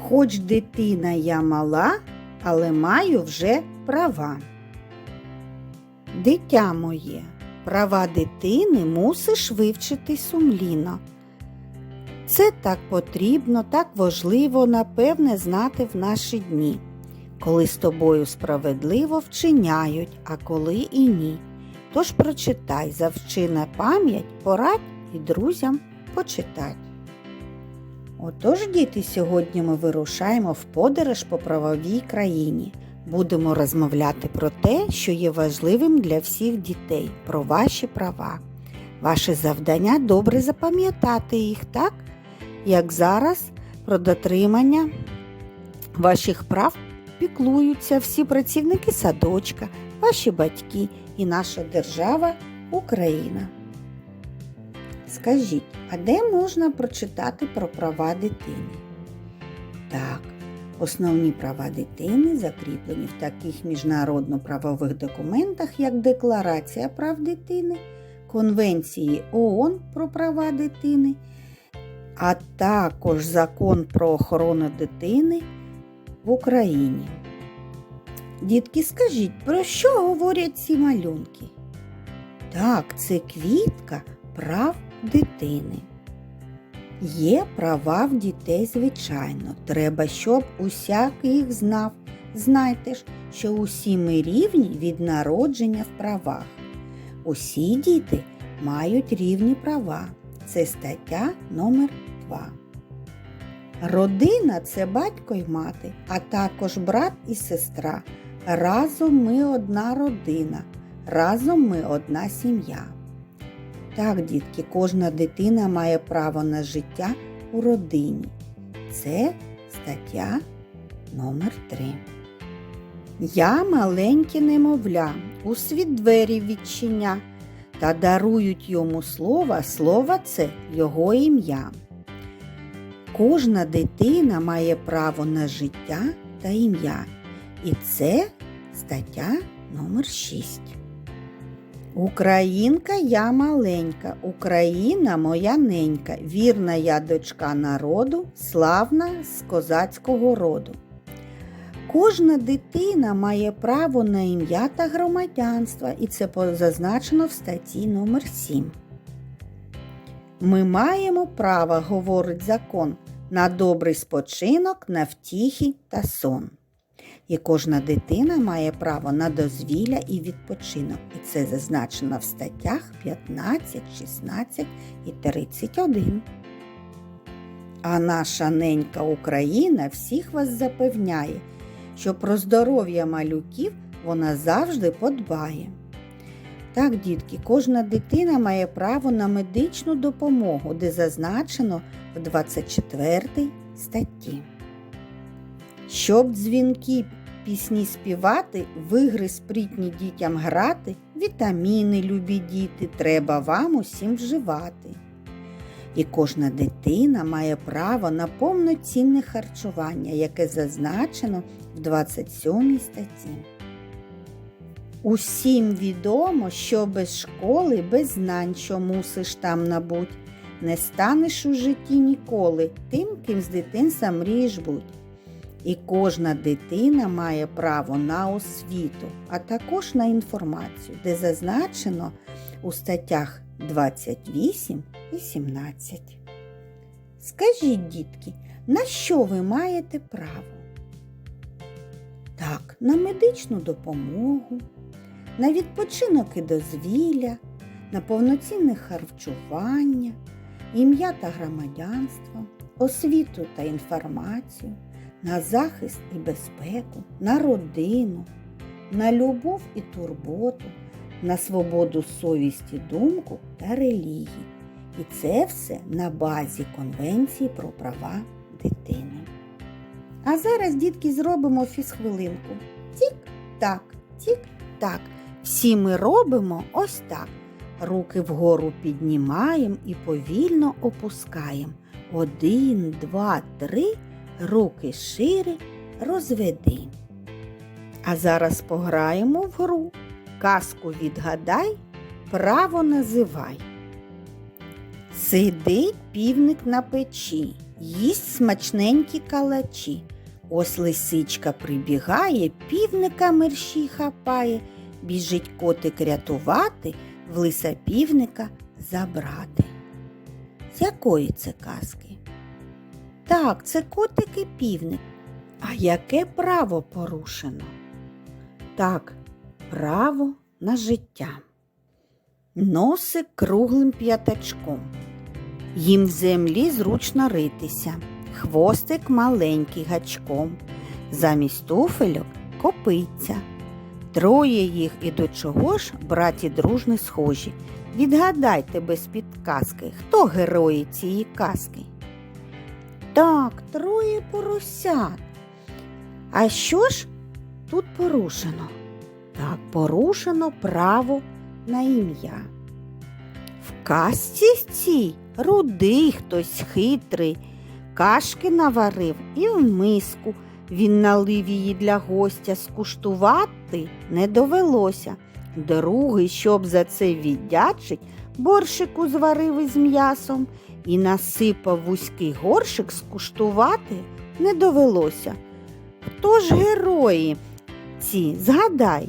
Хоч дитина я мала, але маю вже права. Дитя моє, права дитини мусиш вивчити сумлінно. Це так потрібно, так важливо, напевне, знати в наші дні, коли з тобою справедливо вчиняють, а коли і ні. Тож прочитай, завчи на пам'ять, порадь і друзям почитать. Отож, діти, сьогодні ми вирушаємо в подорож по правовій країні. Будемо розмовляти про те, що є важливим для всіх дітей, про ваші права. Ваше завдання добре запам'ятати їх так, як зараз про дотримання ваших прав піклуються всі працівники садочка, ваші батьки і наша держава Україна. Скажіть, а де можна прочитати про права дитини? Так, основні права дитини закріплені в таких міжнародно-правових документах, як Декларація прав дитини, Конвенції ООН про права дитини, а також Закон про охорону дитини в Україні. Дітки, скажіть, про що говорять ці малюнки? Так, це квітка прав дитини. Є права в дітей, звичайно. Треба, щоб усяк їх знав. Знайте ж, що усі ми рівні від народження в правах. Усі діти мають рівні права. Це стаття номер 2. Родина це батько й мати, а також брат і сестра. Разом ми одна родина, разом ми одна сім'я. Так, дітки, кожна дитина має право на життя у родині. Це стаття номер 3 Я маленьке немовля, у світ двері відчиня, та дарують йому слова, слово це його ім'я. Кожна дитина має право на життя та ім'я. І це стаття номер 6. Українка я маленька, Україна моя ненька, вірна я дочка народу, славна з козацького роду. Кожна дитина має право на ім'я та громадянство, і це зазначено в статті номер 7 Ми маємо право, говорить закон, на добрий спочинок, на втіхи та сон. І кожна дитина має право на дозвілля і відпочинок. І це зазначено в статтях 15, 16 і 31. А наша ненька Україна всіх вас запевняє, що про здоров'я малюків вона завжди подбає. Так, дітки, кожна дитина має право на медичну допомогу, де зазначено в 24 статті. Щоб дзвінки пісні співати, в ігри спритні дітям грати, вітаміни, любі діти, треба вам усім вживати. І кожна дитина має право на повноцінне харчування, яке зазначено в 27 статті. Усім відомо, що без школи, без знань, що мусиш там набуть, не станеш у житті ніколи тим, ким з дитинства мрієш бути. І кожна дитина має право на освіту, а також на інформацію, де зазначено у статтях 28 і 17. Скажіть, дітки, на що ви маєте право? Так, на медичну допомогу, на відпочинок і дозвілля, на повноцінне харчування, ім'я та громадянство, освіту та інформацію на захист і безпеку, на родину, на любов і турботу, на свободу совісті, думку та релігії. І це все на базі Конвенції про права дитини. А зараз, дітки, зробимо фізхвилинку. Тік-так, тік-так. Всі ми робимо ось так. Руки вгору піднімаємо і повільно опускаємо. Один, два, три руки шире розведи. А зараз пограємо в гру. Казку відгадай, право називай. Сидить півник на печі, їсть смачненькі калачі. Ось лисичка прибігає, півника мерщій хапає, біжить котик рятувати, в лиса півника забрати. З якої це казки? Так, це котик і півник. А яке право порушено? Так, право на життя. Носик круглим п'ятачком. Їм в землі зручно ритися, хвостик маленький гачком, замість туфельок копиться. Троє їх і до чого ж, браті дружни схожі. Відгадайте без підказки, хто герої цієї казки? Так, троє поросят. А що ж тут порушено? Так, порушено право на ім'я. В казці цій рудий хтось хитрий, кашки наварив і в миску. Він налив її для гостя скуштувати не довелося. Другий, щоб за це віддячить, борщику зварив із м'ясом і насипав вузький горшик скуштувати не довелося. Хто ж герої ці? Згадай,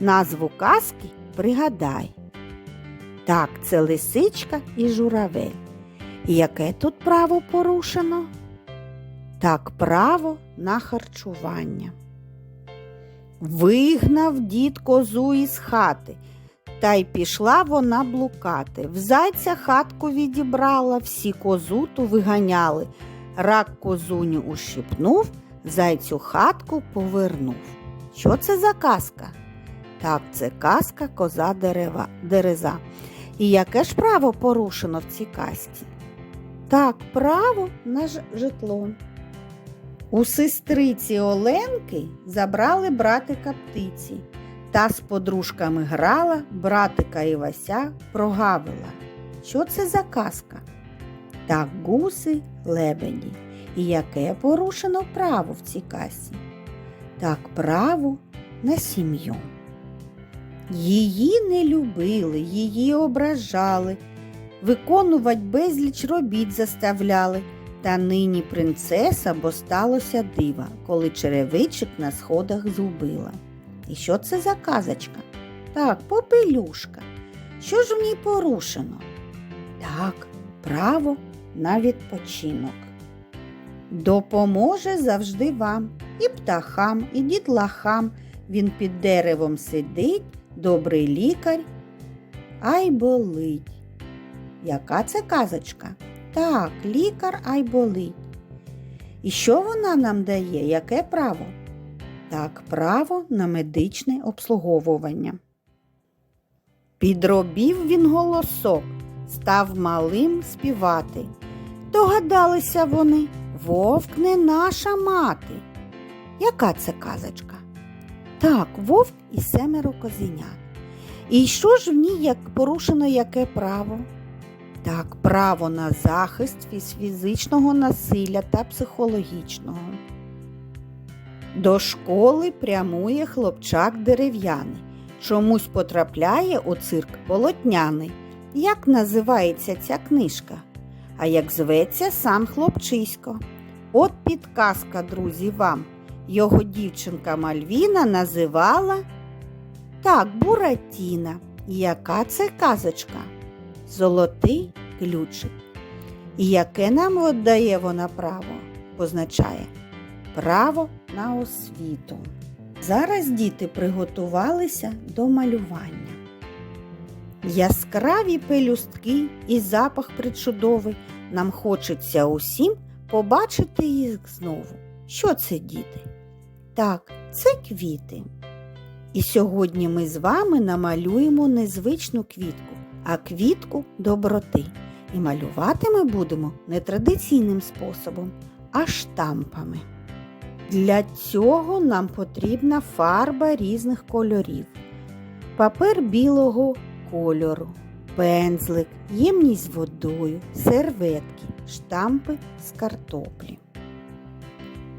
назву казки пригадай. Так, це лисичка і журавель. Яке тут право порушено? Так, право на харчування. Вигнав дід козу із хати, та й пішла вона блукати. В зайця хатку відібрала, всі козу ту виганяли. Рак козуню ущипнув, зайцю хатку повернув. Що це за казка? Так, це казка коза дерева, дереза. І яке ж право порушено в цій казці? Так, право на житло. У сестриці Оленки забрали братика птиці. Та з подружками грала, братика Івася прогавила. Що це за казка? Так, гуси, лебеді. І яке порушено право в цій казці? Так, право на сім'ю. Її не любили, її ображали, виконувати безліч робіт заставляли. Та нині принцеса, бо сталося дива, коли черевичок на сходах згубила. І що це за казочка? Так, попелюшка. Що ж в ній порушено? Так, право на відпочинок. Допоможе завжди вам, і птахам, і дітлахам. Він під деревом сидить, добрий лікар, ай болить. Яка це казочка? Так, лікар ай болить. І що вона нам дає? Яке право? Так, право на медичне обслуговування. Підробів він голосок, став малим співати. Догадалися вони, вовк не наша мати. Яка це казочка? Так, вовк і семеро козенят. І що ж в ній як порушено яке право? Так, право на захист від фізичного насилля та психологічного. До школи прямує хлопчак дерев'яний. Чомусь потрапляє у цирк полотняний. Як називається ця книжка? А як зветься сам хлопчисько? От підказка, друзі, вам. Його дівчинка Мальвіна називала так, Буратіна. Яка це казочка? Золотий ключик. І яке нам віддає вона право? Позначає право на освіту. Зараз діти приготувалися до малювання. Яскраві пелюстки і запах причудовий. Нам хочеться усім побачити їх знову. Що це, діти? Так, це квіти. І сьогодні ми з вами намалюємо незвичну квітку, а квітку доброти. І малювати ми будемо не традиційним способом, а штампами. Для цього нам потрібна фарба різних кольорів, папер білого кольору, пензлик, ємність водою, серветки, штампи з картоплі.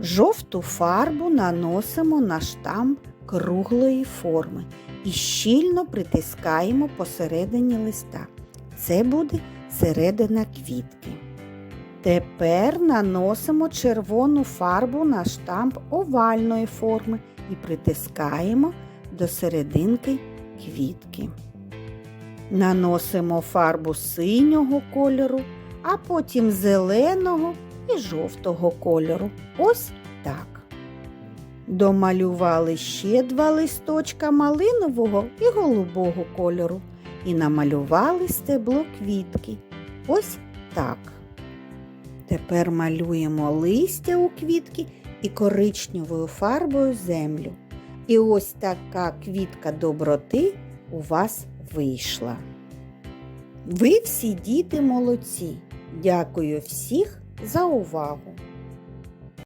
Жовту фарбу наносимо на штамп круглої форми і щільно притискаємо посередині листа. Це буде середина квітки. Тепер наносимо червону фарбу на штамп овальної форми і притискаємо до серединки квітки. Наносимо фарбу синього кольору, а потім зеленого і жовтого кольору. Ось так. Домалювали ще два листочка малинового і голубого кольору і намалювали стебло квітки. Ось так. Тепер малюємо листя у квітки і коричневою фарбою землю. І ось така квітка доброти у вас вийшла. Ви всі діти молодці. Дякую всіх за увагу!